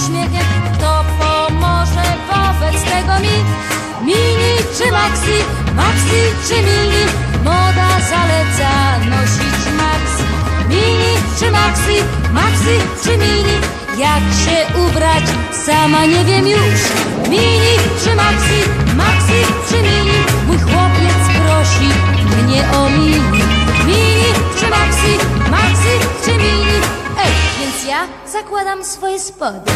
ja uśmiechem, to pomoże wobec tego mi. Mini czy maxi, maxi czy mini, moda zaleca nosić maxi. Mini czy maxi, maxi czy mini, jak się ubrać, sama nie wiem już. Mini czy maxi, maxi ja zakładam swoje spody.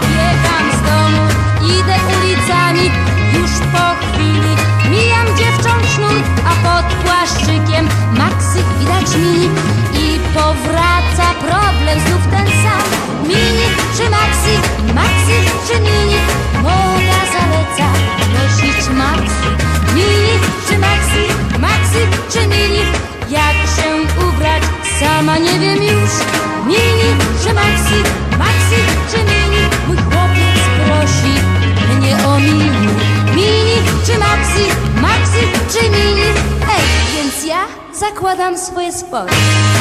Biegam z domu, idę ulicami, już po chwili mijam dziewcząt sznur, a pod płaszczykiem Maxi widać mini i powraca problem znów ten sam. Mini czy Maxi, Maxi czy mini, moda zaleca nosić Maxi. Mini czy Maxi, Maxi czy mini, jak się ubrać, sama nie wiem zakładam swoje spodnie.